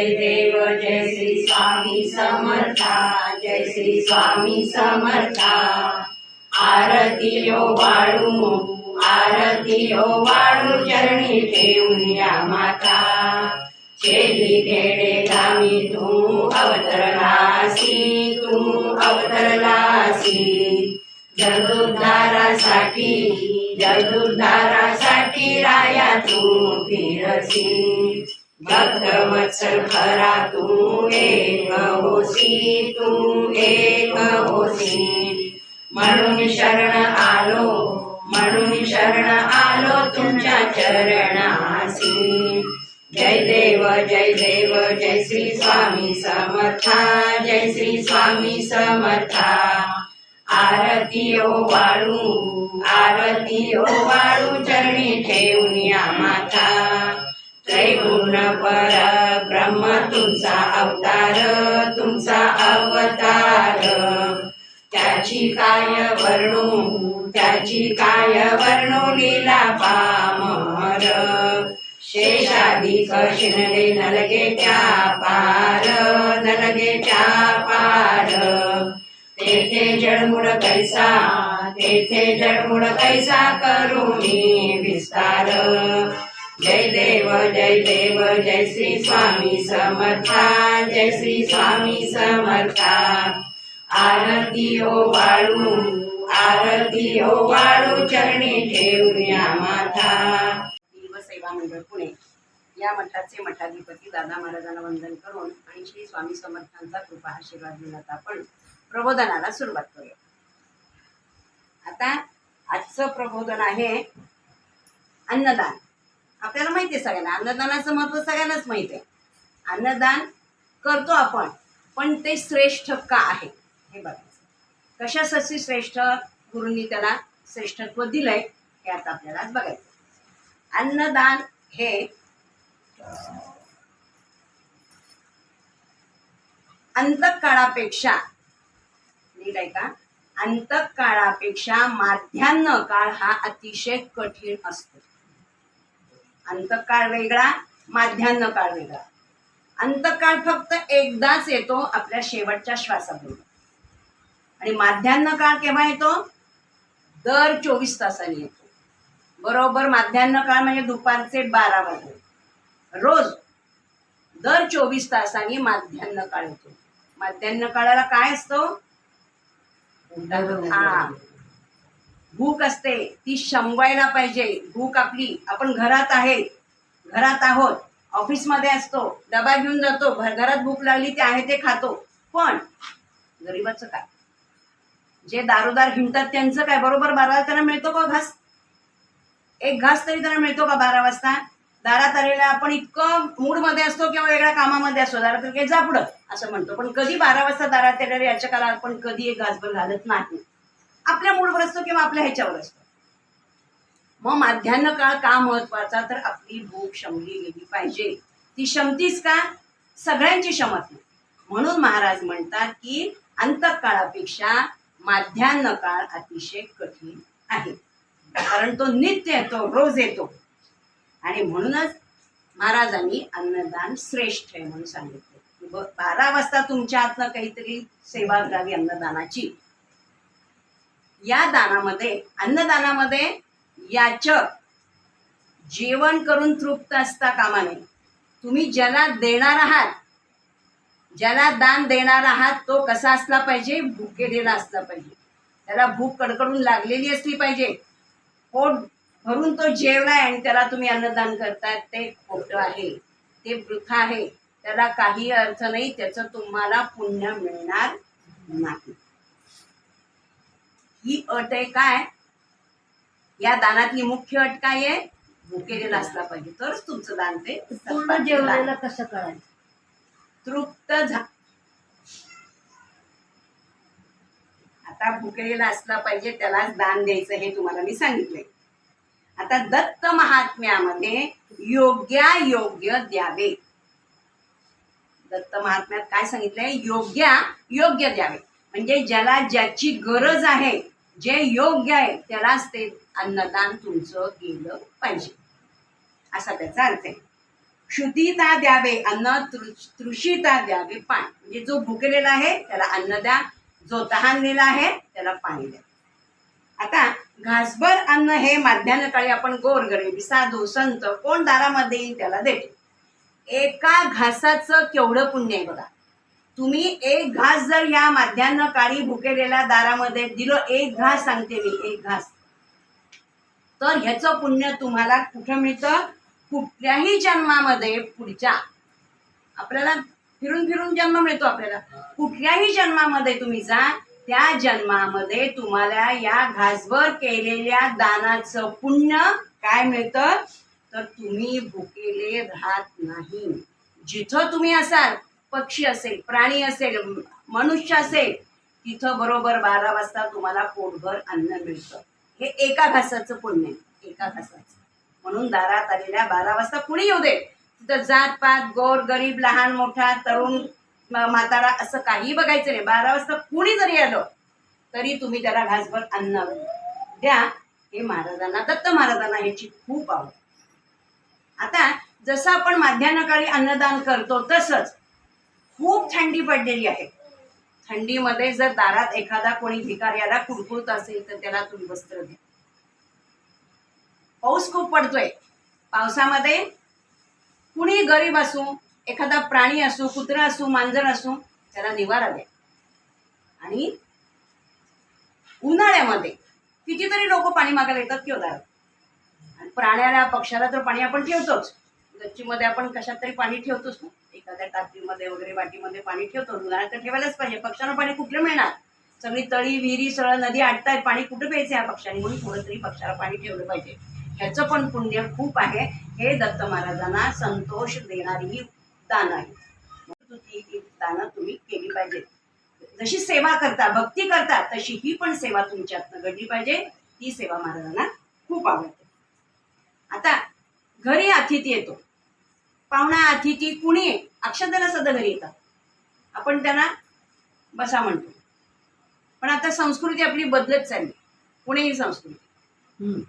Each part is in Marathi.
जय देव जय श्री स्वामी समर्था जय श्री स्वामी समर्था। आरती ओ वाळू आरती वाळू चरणी ठेवून या माता। शेली खेडे गावी तू अवतरलासी तू अवतरलासी जगुद्धारासाठी जगुद्धारासाठी राया तू फिरसी। भक्तवत्सल तू एक होसी तू एक होसी. म्हणून शरण आलो म्हणून शरण आलो तुमच्या चरणासी. जय देव जय देव जय श्री स्वामी समर्था जय श्री स्वामी समर्था. आरती ओ वाळू आरती ओ वाळू चरणी ठेवून या माता. त्रैगुण पर ब्रह्म तुमचा अवतार तुमचा अवतार. त्याची काय वर्णू त्याची काय वर्णू लीला पामर. शेषाधिक शिणले नलगे त्या पार नलगे त्या पार. तेथे जडमुड कैसा तेथे जडमुड कैसा करुणी विस्तार. जय देव जय देव जय श्री स्वामी समर्था जय श्री स्वामी समर्था. आरती ओ बाळू आरती ओ बाळू चरणी ठेवूया माथा देव सेवा मंडळ पुणे. या मठाचे मठाधिपती दादा महाराजांना वंदन करून आणि श्री स्वामी समर्थांचा कृपा आशीर्वाद मिळत आपण प्रबोधनाला सुरुवात करूया. आता आजचं प्रबोधन आहे अन्नदान. आपल्याला माहिती आहे सगळ्यांना. अन्नदानाचं महत्त्व सगळ्यांनाच माहिती आहे. अन्नदान करतो आपण पण ते श्रेष्ठ का आहे? हे बघायचं कशासाठी श्रेष्ठ? गुरूंनी त्याला श्रेष्ठत्व दिलंय हे आता आपल्याला बघायचं अन्नदान हे अंतकाळापेक्षा नीट आहे का? अंतकाळापेक्षा माध्यान्ह काळ हा अतिशय कठीण असतो. अंतकाळ वेगळा माध्यान्ह काळ वेगळा. अंतकाळ फक्त एकदाच येतो आपल्या शेवटच्या श्वासाबरोबर आणि माध्यान्ह काळ केव्हा येतो? दर चोवीस तासांनी येतो. बरोबर माध्यान्ह काळ म्हणजे दुपारचे बारा वाजले. रोज दर चोवीस तासांनी माध्यान्ह काळ येतो. माध्यान्ह काळाला काय असतो? हा. भूक असते ती शमवायला पाहिजे. भूक आपली. आपण घरात आहे घरात आहोत. ऑफिसमध्ये असतो. डबा घेऊन जातो. घरात भूक लागली ते आहे ते खातो. पण गरीबाचं काय? जे दारोदार हिंडतात त्यांचं काय? बरोबर बारा त्यांना मिळतो का घास? एक घास तरी त्यांना मिळतो का बारा वाजता? दारात आलेला आपण इतकं मूडमध्ये असतो किंवा वेगळ्या कामामध्ये असतो. दारात काही जापडं असं म्हणतो. पण कधी बारा वाजता दारात येणारे? याच्या काळात आपण कधी एक घासभर घालत नाही. आपल्या मूडवर असतो किंवा आपल्या ह्याच्यावर असतो. मग माध्यान्ह काळ का महत्त्वाचा? तर आपली भूक शमली गेली पाहिजे. ती शमतीच का? सगळ्यांची शमत नाही. म्हणून महाराज म्हणतात की अंतकाळापेक्षा माध्यान्ह काळ अतिशय कठीण आहे. कारण तो नित्य येतो रोज येतो. आणि म्हणूनच महाराजांनी अन्नदान श्रेष्ठ आहे म्हणून सांगितले. बारा वाजता तुमच्या हातनं काहीतरी सेवा करावी अन्नदानाची. या दानामध्ये अन्नदानामध्ये याचक जेवण करून तृप्त असता कामा नये. तुम्ही ज्याला देणार आहात ज्याला दान देणार आहात तो कसा असला पाहिजे? भुकेलेला असला पाहिजे. त्याला भूक कडकडून लागलेली असली पाहिजे. पोट भरून तो जेवलाय आणि त्याला तुम्ही अन्नदान करताय ते खोटं आहे ते वृथा आहे. त्याला काही अर्थ नाही त्याचं तुम्हाला पुण्य मिळणार नाही. ही अट आहे काय? या दानातली मुख्य अट काय आहे? भुकेलेला असला पाहिजे. तरच तुमचं दान ते पूर्ण जेवलेलं कसं कळायचं तृप्त झा आता भुकेलेला असला पाहिजे त्यालाच दान द्यायचं हे तुम्हाला मी सांगितलंय. आता दत्त महात्म्यामध्ये योग्या योग्य द्यावे. दत्त महात्म्यात काय सांगितलंय? योग्या योग्य द्यावे. म्हणजे ज्याला ज्याची गरज आहे जे योग्य आहे त्यालाच ते अन्नदान तुमचं गेलं पाहिजे. असा त्याचा अर्थ आहे. क्षुतीता द्यावे अन्न तृषिता द्यावे पाणी म्हणजे जो भुकलेला आहे त्याला अन्न द्या. जो तहानलेला आहे त्याला पाणी द्या. आता घासभर अन्न हे माध्यान्हकाळी आपण गोरगरीबी साधू संत कोण दारामध्ये येईल त्याला देतो. एका घासाचं केवढं पुण्य आहे बघा. तुम्ही एक घास जर या माध्यान्ह काळी भुकेलेल्या दारामध्ये दिलं एक घास सांगते मी एक घास. तर ह्याचं पुण्य तुम्हाला कुठं मिळतं? कुठल्याही जन्मामध्ये पुढच्या. आपल्याला फिरून फिरून जन्म मिळतो आपल्याला. कुठल्याही जन्मामध्ये तुम्ही जा त्या जन्मामध्ये तुम्हाला या घासभर केलेल्या दानाचं पुण्य काय मिळतं? तर तुम्ही भुकेले राहत नाही. जिथं तुम्ही असाल पक्षी असेल प्राणी असेल मनुष्य असेल तिथं बरोबर बारा वाजता तुम्हाला पोटभर अन्न मिळतं. हे एका घासाचं पुण्य आहे, एका घासाचं. म्हणून दारात आलेल्या बारा वाजता कुणी येऊ दे? तिथं जात पात गोर गरीब लहान मोठा तरुण म्हातारा असं काही बघायचं नाही. बारा वाजता कुणी जरी आलं तरी तुम्ही त्याला घासभर अन्न द्या. हे महाराजांना दत्त महाराजांना ह्याची खूप आवड. आता जसं आपण माध्यान्हकाळी अन्नदान करतो तसंच खूप थंडी पडलेली आहे. थंडीमध्ये जर दारात एखादा कोणी भिकाऱ्याला कुडकुडत असेल तर त्याला तुम्ही वस्त्र द्या. पाऊस खूप पडतोय. पावसामध्ये कुणी गरीब असू एखादा प्राणी असू कुत्रा असू मांजर असू त्याला निवारा द्या. आणि उन्हाळ्यामध्ये कितीतरी लोक पाणी मागायला येतात किंवा दारात आणि प्राण्याला पक्ष्याला तर पाणी आपण ठेवतोच. गच्चीमध्ये आपण कशात तरी पाणी ठेवतोच ना. एखाद्या टाकीमध्ये वगैरे वाटीमध्ये पाणी ठेवतो. उन्हाळ्यात तर ठेवायलाच पाहिजे. पक्ष्यांना पाणी कुठलं मिळणार? सगळी तळी विहिरी सरळ नदी आटतायत पाणी कुठं प्यायचं या पक्ष्यांनी? म्हणून थोडं तरी पक्ष्याला पाणी ठेवलं पाहिजे. ह्याचं पण पुण्य खूप आहे. हे दत्त महाराजांना संतोष देणारी ही दान आहे. ती दानं तुम्ही केली पाहिजे जशी सेवा करता भक्ती करता तशी ही पण सेवा तुमच्यातनं घडली पाहिजे. ती सेवा महाराजांना खूप आवडते. आता घरी अतिथी येतो. पाहुणा अतिथी कुणी आहे? अक्षताला सध्या घरी येतात. आपण त्यांना बसा म्हणतो. पण आता संस्कृती आपली बदलत चालली. पुणेही संस्कृती.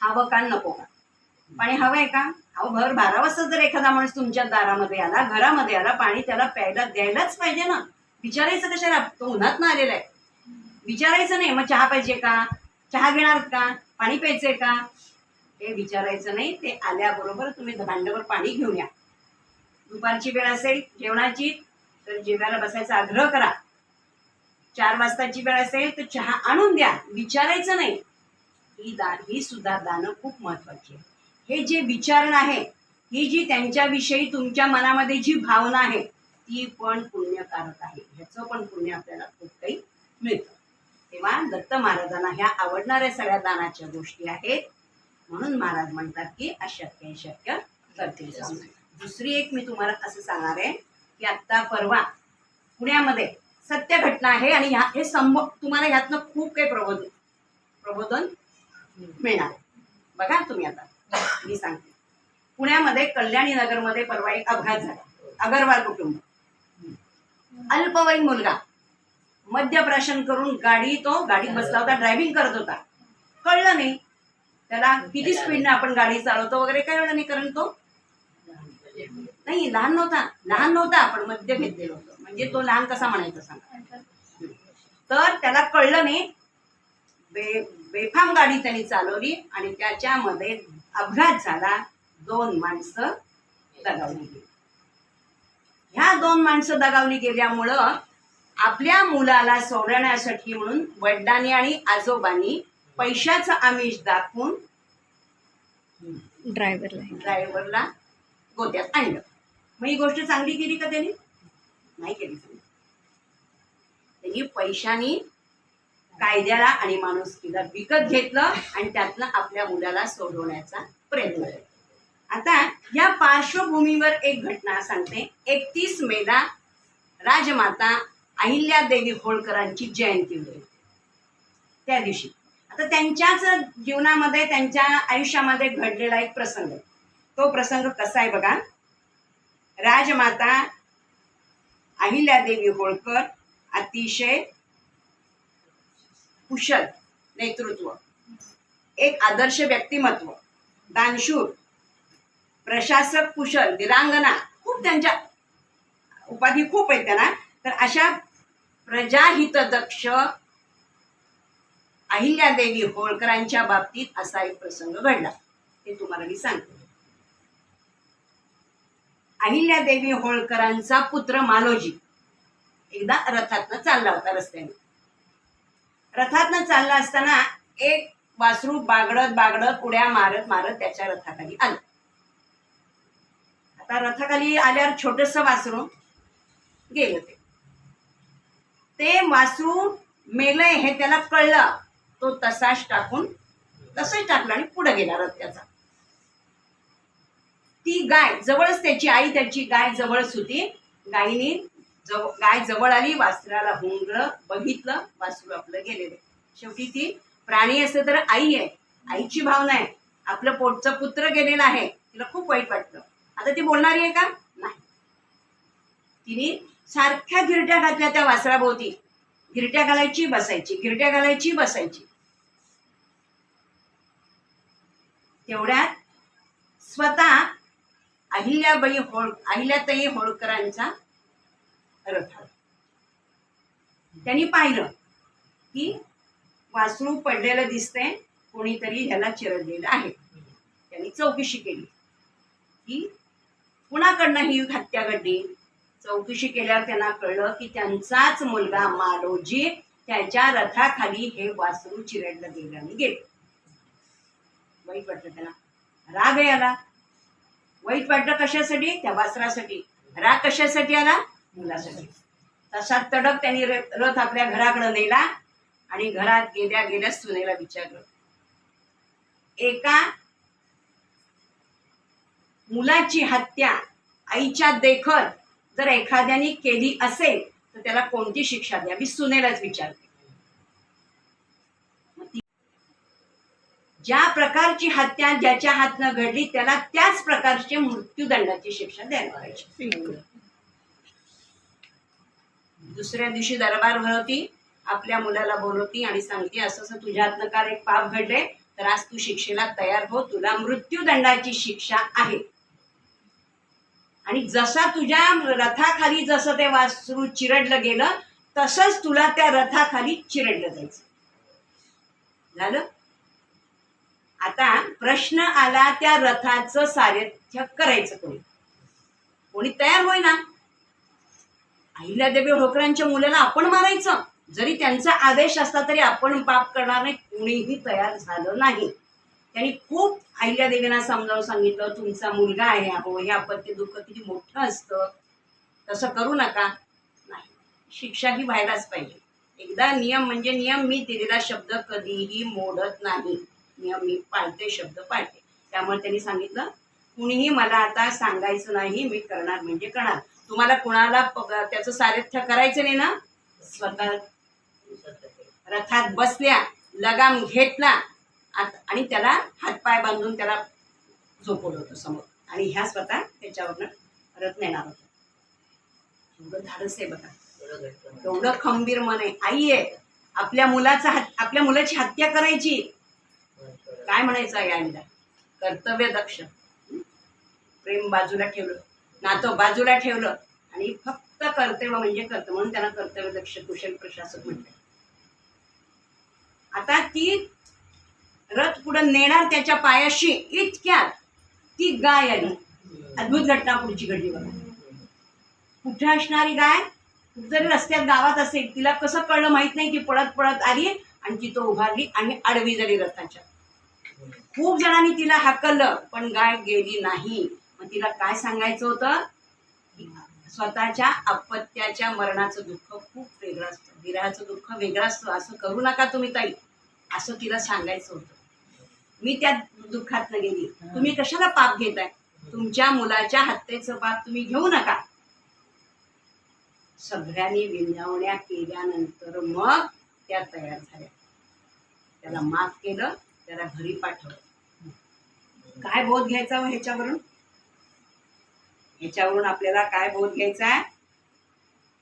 हवं का नको का? पाणी हवं आहे का? अहो भर बारा वाजता जर एखादा माणूस तुमच्या दारामध्ये आला घरामध्ये आला पाणी त्याला प्यायला द्यायलाच पाहिजे ना. विचारायचं कशाला? तो उन्हात ना आलेला आहे. विचारायचं नाही मग चहा पाहिजे का? चहा घेणार का? पाणी प्यायचंय का? हे विचारायचं नाही ते आल्याबरोबर तुम्ही भांड्यावर पाणी घेऊन या. दुपारची वेळ असेल जेवणाची तर जेवायला बसायचा आग्रह करा. चार वाजताची वेळ असेल तर चहा आणून द्या. विचारायचं नाही. ही दान ही सुद्धा दानं खूप महत्वाची आहे. हे जे विचारण आहे ही जी त्यांच्याविषयी तुमच्या मनामध्ये जी भावना आहे ती पण पुण्यकारक आहे. ह्याचं पण पुण्य आपल्याला खूप काही मिळतं. तेव्हा दत्त महाराजांना ह्या आवडणाऱ्या सगळ्या दानाच्या गोष्टी आहेत. म्हणून महाराज म्हणतात की अशक्य शक्य करतील. दुसरी एक मी तुम्हाला असं सांगणार आहे की आत्ता परवा पुण्यामध्ये सत्य घटना आहे आणि ह्या हे संभ तुम्हाला ह्यातनं खूप काही प्रबोधन प्रबोधन मिळणार बघा तुम्ही आता. मी सांगते. पुण्यामध्ये कल्याणी नगरमध्ये परवा एक अपघात झाला. अगरवाल कुटुंब. अल्पवयीन मुलगा. मद्यप्राशन करून गाडी तो गाडीत बसला होता ड्रायव्हिंग करत होता. कळलं नाही. त्याला किती स्पीडने आपण गाडी चालवतो वगैरे कळलं नाही कारण तो नाही लहान नव्हता. लहान नव्हता आपण मद्य घेतलेलं होतं. म्हणजे तो लहान कसा म्हणायचा सांगा. तर त्याला कळलं नाही. बे बेफाम गाडी त्यांनी चालवली आणि त्याच्यामध्ये अपघात झाला. दोन माणसं दगावली गेली. ह्या दोन माणसं दगावली गेल्यामुळं आपल्या मुलाला सोडण्यासाठी म्हणून वडिलांनी आणि आजोबांनी पैशाचं आमिष दाखवून ड्रायव्हरला ड्रायव्हरला गोत्यात आणलं. मग ही गोष्ट चांगली केली का त्यांनी? नाही केली चांगली. त्यांनी पैशाने कायद्याला आणि माणुसकीला विकत घेतलं आणि त्यातनं आपल्या मुलाला सोडवण्याचा प्रयत्न केला. आता या पार्श्वभूमीवर एक घटना सांगते. एकतीस मेला राजमाता अहिल्या देवी होळकरांची जयंती होती. त्या दिवशी. आता त्यांच्याच जीवनामध्ये त्यांच्या आयुष्यामध्ये घडलेला एक प्रसंग आहे. तो प्रसंग कसा आहे बघा. राजमाता अहिल्यादेवी होळकर अतिशय कुशल नेतृत्व एक आदर्श व्यक्तिमत्व दानशूर प्रशासक कुशल दिरांगणा खूप त्यांच्या उपाधी खूप आहेत त्यांना. तर अशा प्रजाहितदक्ष अहिल्यादेवी होळकरांच्या बाबतीत असा एक प्रसंग घडला. हे तुम्हाला मी सांगते. अहिल्यादेवी होळकरांचा पुत्र मालोजी. एकदा रथातनं चालला होता रस्त्याने. रथातनं चालला असताना एक वासरू बागडत बागडत उड्या मारत मारत त्याच्या रथाखाली आलं. आता रथाखाली आल्यावर छोटस वासरू गेलं ते. ते वासरू मेलय हे त्याला कळलं. तो तसाच टाकून तसंच टाकलं आणि पुढे गेला रथ्याचा ती गाय जवळच त्याची आई त्याची गाय जवळच होती. गायीने जव गाय जवळ आली वासराला हुंगलं बघितलं वासरू आपलं गेलेलं. शेवटी ती प्राणी असं तर आई आहे. आईची भावना आहे. आपलं पोटचं पुत्र गेलेलं आहे. तिला खूप वाईट वाटतं. आता ती बोलणारी आहे का? नाही. तिने सारख्या गिरट्या घातल्या त्या वासराभोवती. गिरट्या घालायची बसायची. गिरट्या घालायची बसायची. तेवढ्यात स्वतः अहिल्याबाई होळ अहिल्याताई होळकरांचा रथ आला. त्यांनी पाहिलं की वासरू पडलेलं दिसतंय कोणीतरी ह्याला चिरडलेलं आहे. त्यांनी चौकशी केली. की कुणाकडनं ही हत्या घडली? चौकशी केल्यावर त्यांना कळलं की त्यांचाच मुलगा मालोजी त्याच्या रथाखाली हे वासरू चिरडलं गेलं आणि गेलं. वाईट वाटलं त्यांना राग आला वाईट वाटलं कशासाठी? त्या वासरासाठी. राग कशासाठी आला? मुलासाठी. तसा तडक त्यांनी रथ आपल्या घराकडे नेला आणि घरात गेल्या गेल्या सुनेला विचारलं. एका मुलाची हत्या आईच्या देखत जर एखाद्याने केली असेल तर त्याला कोणती शिक्षा द्यावी? सुनेलाच विचारते मग ती- ज्या प्रकारची हत्या ज्याच्या हातनं घडली त्याला त्याच प्रकारची मृत्यूदंडाची शिक्षा द्यायला पाहिजे. दुसऱ्या दिवशी दरबार भरवती आपल्या मुलाला बोलवती आणि सांगते असं असं तुझ्या हातनं काल एक पाप घडले तर आज तू शिक्षेला तयार हो तुला मृत्यूदंडाची शिक्षा आहे. आणि जसा तुझ्या रथाखाली जसं ते वासरू चिरडलं गेलं तसंच तुला त्या रथाखाली चिरडलं जायचं. झालं? आता प्रश्न आला त्या रथाचं सारथ्य करायचं कोणी? कोणी तयार होईना. अहिल्यादेवी होळकरांच्या मुलाला आपण मारायचं. जरी त्यांचा आदेश असला तरी आपण पाप करणार नाही. कोणीही तयार झालं नाही. त्यांनी खूप अहिल्यादेवींना समजावून सांगितलं तुमचा मुलगा आहे अहो हे आपत्ती दुःख किती मोठं असतं. तसं करू नका. नाही. शिक्षा ही व्हायलाच पाहिजे. एकदा नियम म्हणजे नियम. मी दिलेला शब्द कधीही मोडत नाही. मी पाळते शब्द पाळते त्यामुळे त्यांनी सांगितलं कुणीही मला आता सांगायचं नाही मी करणार म्हणजे करणार. तुम्हाला कुणाला त्याचं सारथ्य करायचं नाही ना? स्वतः रथात बसल्या लगाम घेतला आणि त्याला हातपाय बांधून त्याला झोपवलं होतं समोर. आणि ह्या स्वतः त्याच्यावरनं रथ नेणार होता. एवढं धाडस आहे बघा. एवढं खंबीर मन आहे. आई आहे. आपल्या मुलाचा हत आपल्या मुलाची हत्या करायची. काय म्हणायचं आहे आईला? कर्तव्य दक्ष. प्रेम बाजूला ठेवलं. नातं बाजूला ठेवलं. आणि फक्त कर्तव्य म्हणजे कर्तव्य म्हणून त्यांना कर्तव्य दक्ष कुशल प्रशासक म्हणतात आता ती रथ पुढे नेणार त्याच्या पायाशी इतक्यात ती गाय आली. अद्भुत घटना पुढची घडली बघा. कुठे असणारी गाय? जरी रस्त्यात गावात असेल. तिला कसं कळलं माहीत नाही ती पळत पळत आली आणि ती तो उभारली आणि आडवी झाली रथाच्या. खूप जणांनी तिला हाकललं पण गाय गेली नाही. मग तिला काय सांगायचं होतं? स्वतःच्या अपत्याच्या मरणाचं दुःख खूप वेगळं असतं. विरहाचं दुःख वेगळं असतं. असं करू नका तुम्ही ताई. असं तिला सांगायचं होतं. मी त्या दुःखात गेली. तुम्ही कशाला पाप घेताय? तुमच्या मुलाच्या हत्येचं पाप तुम्ही घेऊ नका. सगळ्यांनी विनवण्या केल्यानंतर मग त्या तयार झाल्या. त्याला माफ केलं त्याला घरी पाठवलं. काय बोध घ्यायचा हो ह्याच्यावरून? ह्याच्यावरून आपल्याला काय बोध घ्यायचा आहे?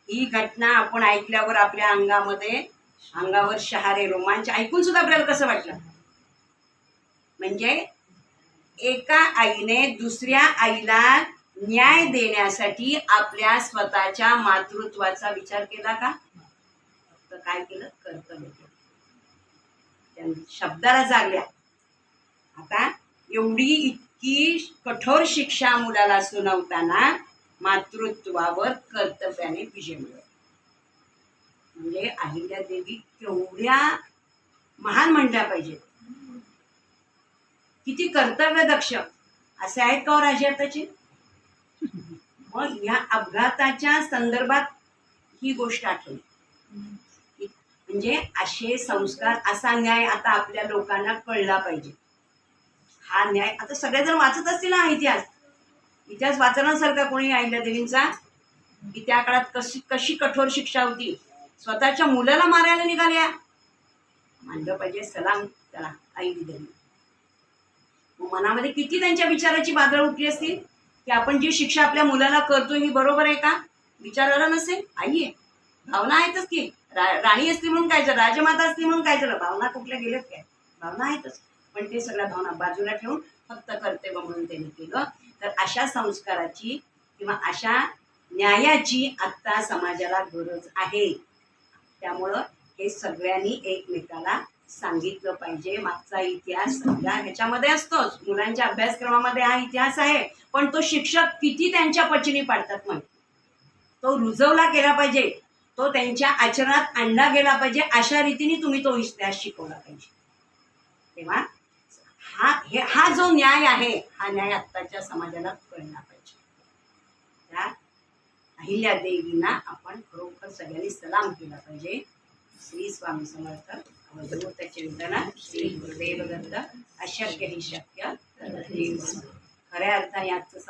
ही घटना आपण ऐकल्यावर आपल्या अंगामध्ये अंगावर शहारे रोमांच ऐकून सुद्धा आपल्याला कसं वाटलं? म्हणजे एका आईने दुसऱ्या आईला न्याय देण्यासाठी आपल्या स्वतःच्या मातृत्वाचा विचार केला का? फक्त काय केलं? कर्तव्य केलं. शब्दाला जागल्या. आता एवढी इतकी कठोर शिक्षा मुलाला सुनावताना मातृत्वावर कर्तव्याने विजय मिळवला. म्हणजे अहिल्यादेवी केवढ्या महान म्हणल्या पाहिजेत. किती कर्तव्य दक्ष. असे आहेत का हो राजे आताचे? मग ह्या अपघाताच्या संदर्भात ही गोष्ट आठवली. म्हणजे असे संस्कार असा न्याय आता आपल्या लोकांना कळला पाहिजे. हा न्याय. आता सगळेजण वाचत असतील ना इतिहास? इतिहास वाचण्यासारखा कोणी आईला देवींचा? की त्या काळात कशी कशी कठोर शिक्षा होती? स्वतःच्या मुलाला मारायला निघाल्या. मानलं पाहिजे सलाम त्याला आई देवी मनामध्ये किती त्यांच्या विचाराची बादळ उठली असतील? की आपण जी शिक्षा आपल्या मुलाला करतो ही बरोबर आहे का? विचार नसेल? आई आहे. भावना आहेतच की. रा- राणी असली म्हणून काय झालं? राजमाता असली म्हणून काय झालं? भावना कुठल्या गेल्यात काय? भावना आहेतच. पण ते सगळ्या भावना बाजूला ठेवून फक्त कर्तव्य म्हणून त्यांनी केलं. तर अशा संस्काराची किंवा अशा न्यायाची आत्ता समाजाला गरज आहे. त्यामुळं हे सगळ्यांनी एकमेकाला सांगितलं पाहिजे. मागचा इतिहास सगळा ह्याच्यामध्ये असतोच. मुलांच्या अभ्यासक्रमामध्ये हा इतिहास आहे. पण तो शिक्षक किती त्यांच्या पचनी पाडतात मग तो रुजवला गेला पाहिजे. तो त्यांच्या आचरणात आणला गेला पाहिजे. अशा रीतीने तुम्ही तो इतिहास शिकवला पाहिजे. तेव्हा हा हे हा जो न्याय आहे हा न्याय आत्ताच्या समाजाला कळला पाहिजे. त्या अहिल्या देवींना आपण खरोखर सगळ्यांनी सलाम केला पाहिजे. श्री स्वामी समर्थ अवधूत चिंतन श्री गुरुदेव दत्त अशक्य ही शक्य. खऱ्या अर्थाने आजचं